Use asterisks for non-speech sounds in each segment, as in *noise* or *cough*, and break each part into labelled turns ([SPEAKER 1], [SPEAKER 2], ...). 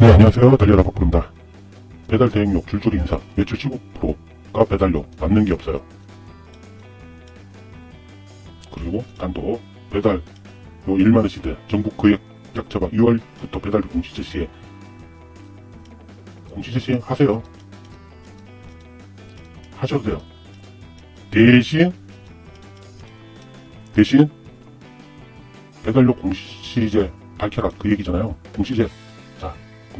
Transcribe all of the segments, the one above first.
[SPEAKER 1] 네, 안녕하세요. 달려라 바꾸입니다. 배달 대행료 줄줄이 인상, 매출 15%가 배달료 남는 게 없어요. 그리고 단독 배달 요 1만원 시대 전국 거액 약 처방 6월부터 배달료 공시 제 시에 공시 제 시에 하세요. 하셔도 돼요. 대신 대신 배달료 공시제 밝혀라 그 얘기잖아요. 공시제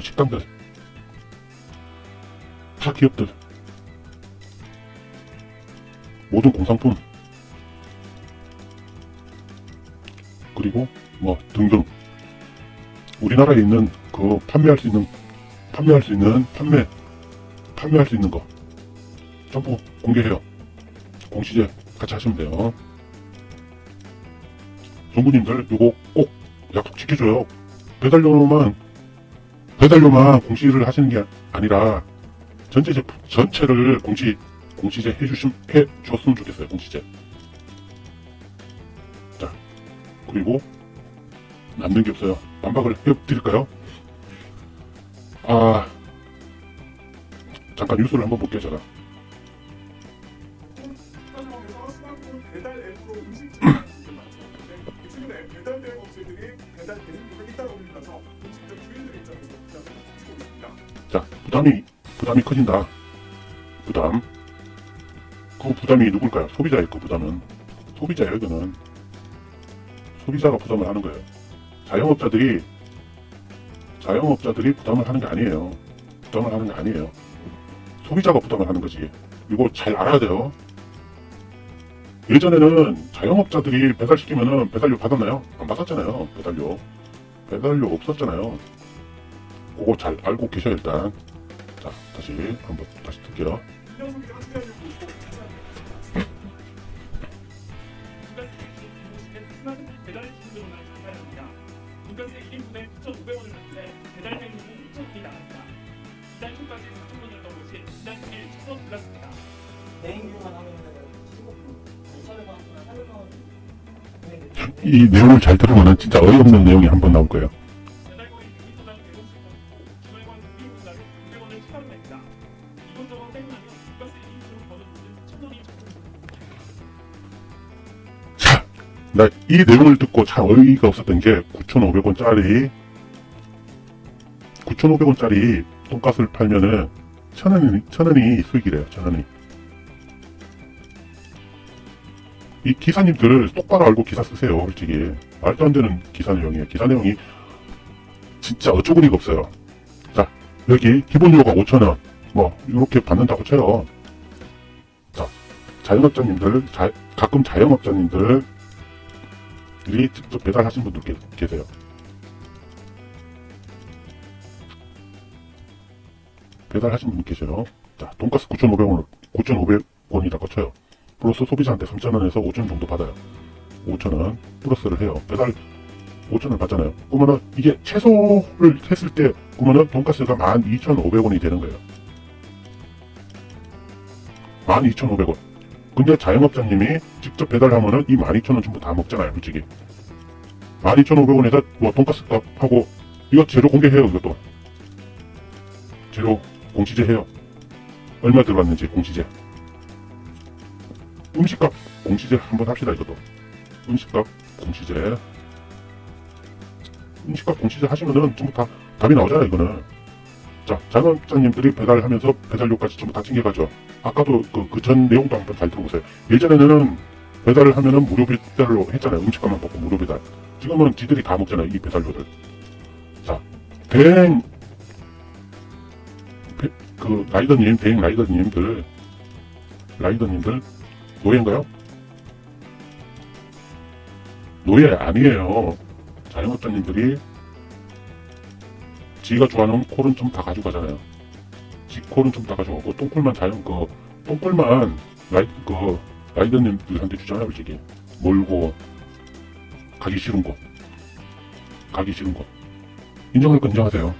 [SPEAKER 1] 식당들 타 기업들 모든 공산품 그리고 뭐 등등. 우리나라에 있는 그 판매할 수 있는 판매할 수 있는 판매 판매할 수 있는 거 전부 공개해요. 공시제 같이 하시면 돼요. 정부님들 요거 꼭 약속 지켜줘요. 배달료만 배달료만 공시를 하시는 게 아니라 전체 제품 전체를 공시 공시제 해주심 해줬으면 좋겠어요 공시제. 자 그리고 남는 게 없어요. 반박을 해드릴까요? 아 잠깐 뉴스를 한번 볼게요 제가 부담이 부담이 커진다. 부담. 그 부담이 누굴까요? 소비자의 그 부담은. 소비자예요 이거는 소비자가 부담을 하는 거예요. 자영업자들이 자영업자들이 부담을 하는 게 아니에요. 부담을 하는 게 아니에요. 소비자가 부담을 하는 거지. 이거 잘 알아야 돼요. 예전에는 자영업자들이 배달시키면은 배달료 받았나요? 안 받았잖아요. 배달료. 배달료 없었잖아요. 그거 잘 알고 계셔야 일단. 자 다시 한번 다시 듣게요
[SPEAKER 2] 인형 소비자가 투자하려고 있고
[SPEAKER 3] 스마트폰 배달 신고만 전달합니다. 인건세 1인분에 9,500원을 받는데 배달 대행료는 2,000원이 나갑니다. 지난 초까지 4,000원이었던 것이 지난 10일 1,000원 올랐습니다.
[SPEAKER 4] 대행료만 하면 15% 2,500원, 300원
[SPEAKER 1] 이 내용을 잘 들으면 진짜 어이없는 내용이 한 번 나올 거예요
[SPEAKER 3] 나 이
[SPEAKER 1] 내용을 듣고 참 어이가 없었던 게 9,500원짜리 9,500원짜리 돈가스를 팔면은 천 원이 천 원이 수익이래요. 천 원이. 이 기사님들 똑바로 알고 기사 쓰세요. 솔직히 말도 안 되는 기사 내용이에요. 기사 내용이 진짜 어처구니가 없어요. 자, 여기 기본료가 5,000원 뭐 이렇게 받는다고 쳐요. 자, 자영업자님들 자, 가끔 자영업자님들 이 직접 배달하신 계, 계세요. 배달하신 분 계세요. 자, 돈가스 9,500원, 9,500원이라고 쳐요. 플러스 소비자한테 3,000원에서 5,000원 정도 받아요. 5,000원 플러스를 해요. 배달 5,000원 받잖아요. 그러면은 이게 최소를 했을 때 그러면은 돈가스가 12,500원이 되는 거예요. 12,500원. 근데 자영업자님이 직접 배달하면은 이 12,000원 전부 다 먹잖아요, 솔직히. 12,500원에서 뭐 돈가스 값 하고 이거 재료 공개해요, 이것도. 재료 공시제 해요. 얼마 들어갔는지 공시제. 음식값 공시제 한번 합시다, 이것도. 음식값 공시제. 음식값 공시제 하시면은 전부 다 답이 나오잖아요, 이거는. 자, 자영업자님들이 배달하면서 배달료까지 전부 다 챙겨가죠. 아까도 그, 그전 내용도 한번 잘 들어보세요. 예전에는 배달을 하면은 무료 배달로 했잖아요. 음식값만 받고 무료 배달. 지금은 지들이 다 먹잖아요. 이 배달료를. 자, 대행, 배- 그, 라이더님, 대행 라이더님들, 라이더님들, 노예인가요? 노예 아니에요. 자영업자님들이 지가 좋아하는 콜은 좀 다 가져가잖아요. 지 콜은 좀 다 가져가고 똥콜만 자연 그 똥콜만 라이 그 라이더님들한테 주잖아요, 솔직히 몰고 가기 싫은 곳, 가기 싫은 곳 인정할 건 인정하세요.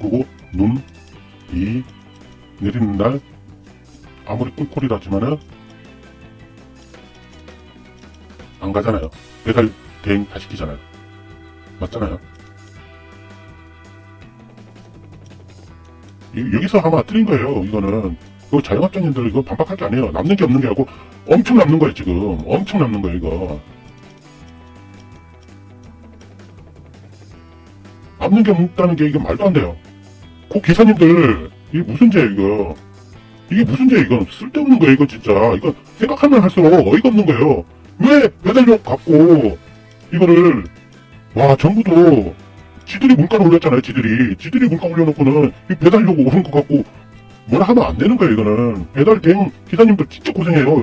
[SPEAKER 1] 그리고 눈, 비 내리는 날 아무리 똥콜이라지만은 안 가잖아요. 배달 대행 다 시키잖아요. 맞잖아요. 여기서 아마 틀린 거예요. 이거는 그 자영업자님들 이거 반박할 게 아니에요. 남는 게 없는 게 아니고 엄청 남는 거예요 지금. 엄청 남는 거예요 이거. 남는 게 없다는 게 이게 말도 안 돼요. 그 기사님들 이게 무슨 죄 이거? 이게 무슨 죄 이건 쓸데없는 거예요 이거 진짜. 이거 생각하면 할수록 어이가 없는 거예요. 왜 배달료 갖고 이거를 와 정부도 지들이 물가를 올렸잖아요 지들이. 지들이 물가 올려놓고는 이 배달료 오른 거 갖고 뭐라 하면 안 되는 거예요 이거는. 배달 대행 기사님들 진짜 고생해요.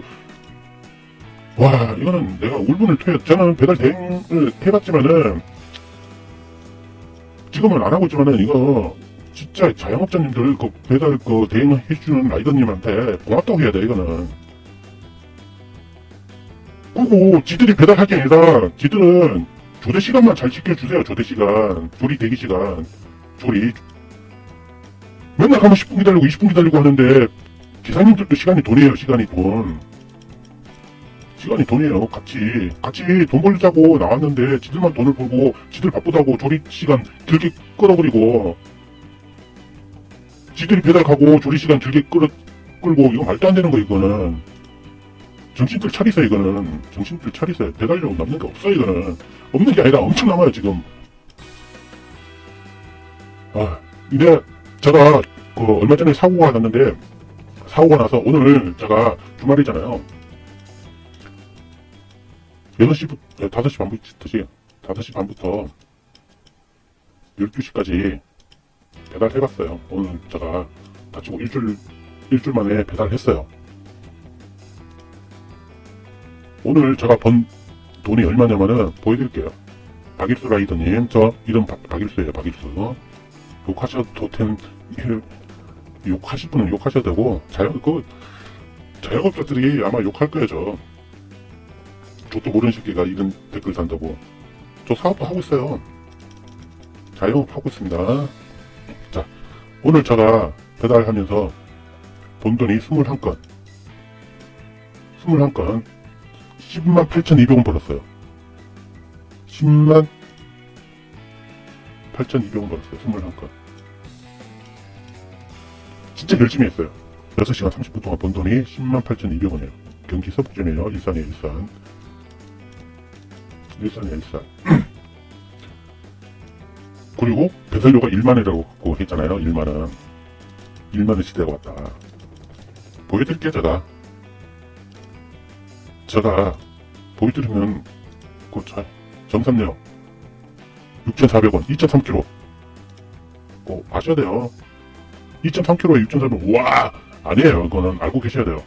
[SPEAKER 1] 와 이거는 내가 울분을 토해 저는 배달 대행을 해봤지만은 지금은 안 하고 있지만은 이거 진짜 자영업자님들 그 배달 그 대행 해주는 라이더님한테 고맙다고 해야 돼 이거는. 그리고 지들이 배달할 게 아니라 지들은 조대 시간만 잘 지켜주세요 조대 시간. 조리 대기 시간. 조리. 맨날 가면 10분 기다리고 20분 기다리고 하는데 기사님들도 시간이 돈이에요 시간이 돈. 시간이 돈이에요 같이. 같이 돈 벌자고 나왔는데 지들만 돈을 벌고 지들 바쁘다고 조리 시간 길게 끌어버리고 지들이 배달 가고 조리 시간 길게 끌어 끌고 이거 말도 안 되는 거 이거는 정신줄 차리세요 이거는. 정신줄 차리세요. 배달료 남는 게 없어 이거는. 없는 게 아니라 엄청 남아요 지금. 아 근데 제가 그 얼마 전에 사고가 났는데 사고가 나서 오늘 제가 주말이잖아요. 6시부터 5시 반부터 5시 반부터 12시까지 배달해봤어요. 오늘 제가 다치고 일주일 일주일 만에 배달했어요 오늘 제가 번 돈이 얼마냐면은 보여드릴게요. 박일수 라이더님, 저 이름 박, 박일수예요, 박일수. 욕하셔도 된, 예, 욕하실 분은 욕하셔도 되고, 자영, 그, 자영업자들이 아마 욕할 거예요, 저. 저도 모르는 새끼가 이런 댓글 단다고. 저 사업도 하고 있어요. 자영업 하고 있습니다. 자, 오늘 제가 배달하면서 본 돈이 21건. 21건. 10만 8,200원 벌었어요. 10만 8,200원 벌었어요. 21건. 진짜 열심히 했어요. 6시간 30분 동안 번 돈이 10만 8,200원이에요. 경기 서북점이에요. 일산이에요, 일산. 일산이에요, 일산. *clears throat* 그리고 배달료가 1만원이라고 했잖아요. 1만원. 1만원 시대가 왔다. 보여드릴게요, 제가. 제가 보여드리면 그 차, 정산료 6,400원 2.3kg 꼭 아셔야 돼요. 2.3kg에 6,400원 와! 아니에요. 그거는 알고 계셔야 돼요.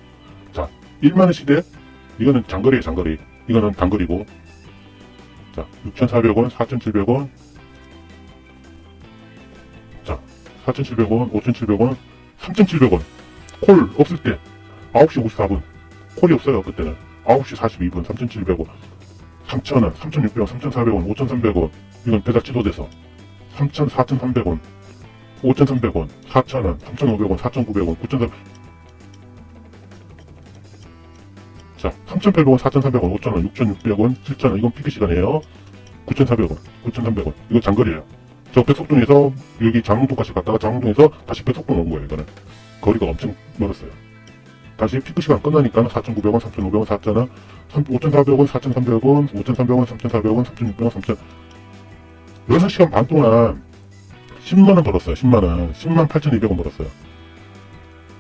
[SPEAKER 1] 자 1만원 시대? 이거는 장거리에 장거리. 이거는 단거리고. 자 6,400원 4,700원. 자 4,700원 5,700원 3,700원. 콜 없을 때 9시 54분. 콜이 없어요 그때는 9시 42분 3,700원 3,000원 3,600원 3,400원 5,300원 이건 배달 취소돼서 3,000 4,300원 5,300원 4,000원 3,500원 4,900원 9,300원. 자 3,800원 4,300원 5,000원 6,600원 7,000원. 이건 피크 시간이에요. 9,400원 9,300원. 이거 장거리예요. 저 백석동에서 여기 장흥동까지 갔다가 장흥동에서 다시 백석동 온 거예요 이거는. 거리가 엄청 멀었어요 다시 피크 시간 끝나니까 4,900원, 3,500원, 4,000원, 5,400원, 4,300원, 5,300원, 3,400원, 3,600원, 3,000원. 6시간 반 동안 10만원 벌었어요. 10만원. 10만 8,200원 벌었어요.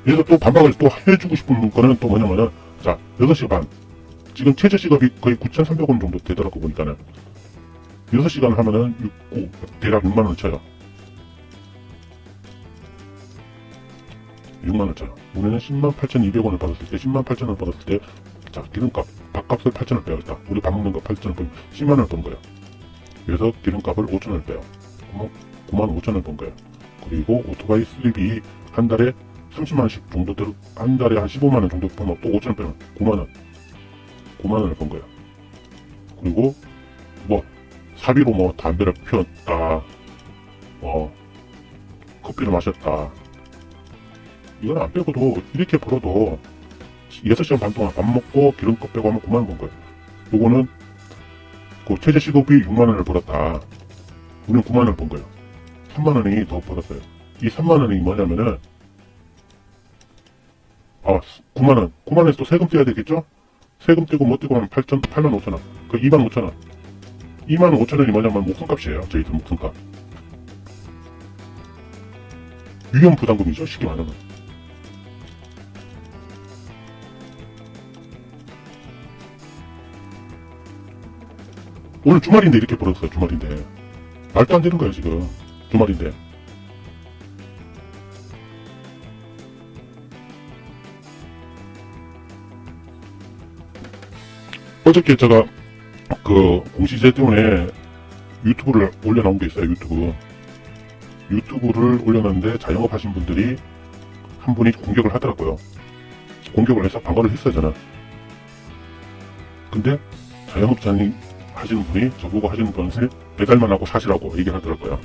[SPEAKER 1] 여기서 또 반박을 또 해주고 싶은 거는 또 뭐냐면은, 자, 6시간 반. 지금 최저 시급이 거의 9,300원 정도 되더라고, 보니까는. 6시간 하면은 6, 9, 대략 6만원 쳐요. 6만원 쳐요. 우리는 10만 8,200원을 받았을 때, 10만 8천원을 받았을 때, 자, 기름값, 밥값을 8천원 빼요, 일단. 우리 밥 먹는 거 8천원 빼면 10만원을 번 거예요. 그래서 기름값을 5천원을 빼요. 그러면 9만 5천원 번 거예요. 그리고 오토바이 수입이 한 달에 30만원씩 정도 들어, 한 달에 한 15만원 정도 벌면 또 5천원 빼면 9만원. 9만원을 번 거예요. 그리고, 뭐, 사비로 뭐, 담배를 피웠다, 뭐, 커피를 마셨다, 이건 안 빼고도 이렇게 벌어도 6시간 반 동안 밥 먹고 기름값 빼고 하면 9만원 번 거예요. 요거는 그 최저 시급이 6만원을 벌었다. 우리는 9만원을 번 거예요. 3만원이 더 벌었어요. 이 3만 원이 뭐냐면은 아 9만 원 9만 원에서 또 세금 떼야 되겠죠? 세금 떼고 뭐 떼고 하면 8천 8만 5천 원. 그 2만 5천 원. 2만 5천 원이 뭐냐면 목숨값이에요. 저희들 목숨값. 유형 부담금이죠. 쉽게 말하면. 오늘 주말인데 이렇게 벌었어요. 주말인데. 말도 안 되는 거예요, 지금. 주말인데. 어저께 제가 그 공시제 때문에 유튜브를 올려놓은 게 있어요, 유튜브. 유튜브를 올려놨는데 자영업 하신 분들이 한 분이 공격을 하더라고요. 공격을 해서 방어를 했어요, 저는. 근데 자영업자님 하시는 분이 저보고 하시는 것을 배달만 하고 사시라고 얘기를 하더라고요.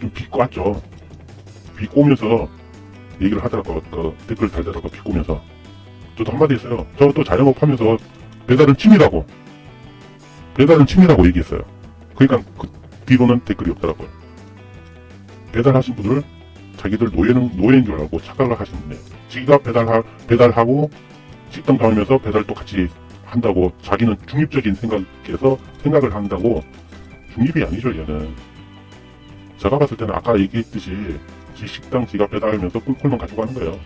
[SPEAKER 1] 좀 비꼬았죠. 비꼬면서 얘기를 하더라고요. 그 댓글 달더라고요. 비꼬면서. 저도 한마디 했어요. 저도 자영업 하면서 배달은 취미라고. 배달은 취미라고 얘기했어요. 그러니까 그 뒤로는 댓글이 없더라고요. 배달하신 분들 자기들 노예는 노예인 줄 알고 착각을 하시는 분이에요. 지가 배달하, 배달하고 식당 다니면서 배달도 같이 한다고 자기는 중립적인 생각에서 생각을 한다고? 중립이 아니죠 얘는. 제가 봤을 때는 아까 얘기했듯이 지 식당 지가 배달하면서 꿀꿀만 가지고 가는 거예요.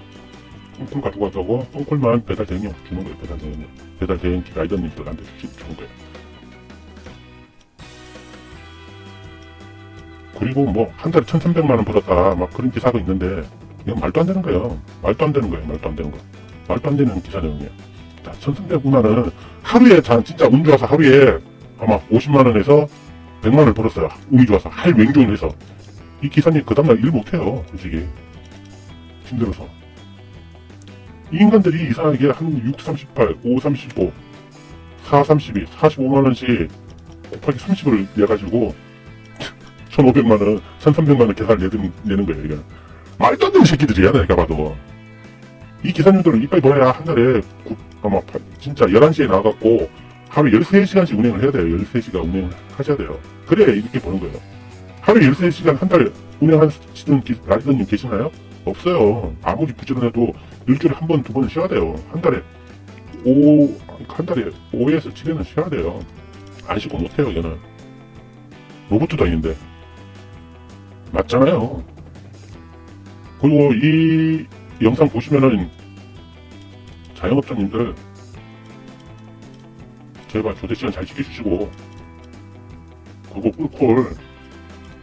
[SPEAKER 1] 꿀꿀 가고 꿀꿀만 배달 대행료 주는 거예요 배달 대행료 배달 대행 라이더님들한테 주- 주는 거예요. 그리고 뭐 한 달에 1300만 원 벌었다 막 그런 기사가 있는데 이건 말도 안 되는 거예요. 말도 안 되는 거예요 말도 안 되는 거. 말도 안 되는 기사 내용이에요 자, 1300만원은 하루에 자, 진짜 운 좋아서 하루에 아마 50만원에서 100만원을 벌었어요. 운이 좋아서 할 맹종을 해서. 이 기사님 그 다음날 일 못해요. 솔직히. 힘들어서. 이 인간들이 이상하게 한 6, 38, 5, 35, 4, 32, 45만원씩 곱하기 30을 내가지고 1,500만원, 1,300만원 계산을 내는, 거예요. 말도 안 되는 새끼들이야, 내가 봐도. 이 기사님들은 이빨 벌어야 한 달에 진짜 11시에 나가갖고 하루 13시간씩 운행을 해야 돼요. 13시간 운행을 하셔야 돼요. 그래야 이렇게 버는 거예요. 하루 13시간 한 달 운행하시는 기- 라이더님 계시나요? 없어요. 아무리 부지런해도 일주일에 한 번, 두 번은 쉬어야 돼요. 한 달에 5, 한 달에 5에서 7회는 쉬어야 돼요. 안 쉬고 못해요, 얘는. 로봇도 아닌데. 맞잖아요. 그리고 이 영상 보시면은 자영업자님들 제발 조대 시간 잘 지켜주시고 그리고 꿀콜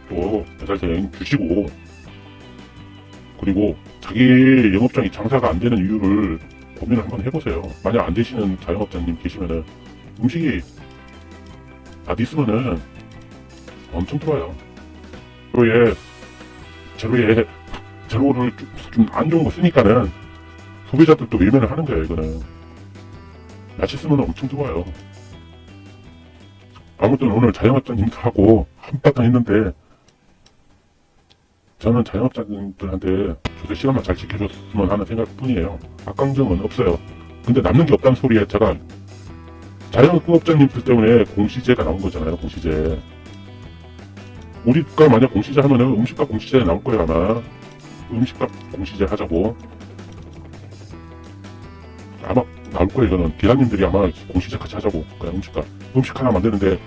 [SPEAKER 1] 또 배달 대행 주시고 그리고 자기 영업장이 장사가 안 되는 이유를 고민을 한번 해보세요. 만약 안 되시는 자영업자님 계시면은 음식이 안 있으면은 엄청 들어와요. 재료에 재료에 재료를 좀 안 좋은 거 쓰니까는 소비자들도 외면을 하는 거예요, 이거는. 맛있으면 엄청 좋아요. 아무튼 오늘 자영업자님들하고 한바탕 했는데, 저는 자영업자님들한테 조세 시간만 잘 지켜줬으면 하는 생각 뿐이에요. 악감정은 없어요. 근데 남는 게 없다는 소리에 제가 자영업자님들 때문에 공시제가 나온 거잖아요, 공시제. 우리가 만약 공시제 하면은 음식값 공시제 나올 거예요, 아마. 음식값 공시제 하자고. 아마 나올 거예요, 이거는. 기사님들이 아마 공시제 같이 하자고. 그냥 음식값. 음식 하나 만드는데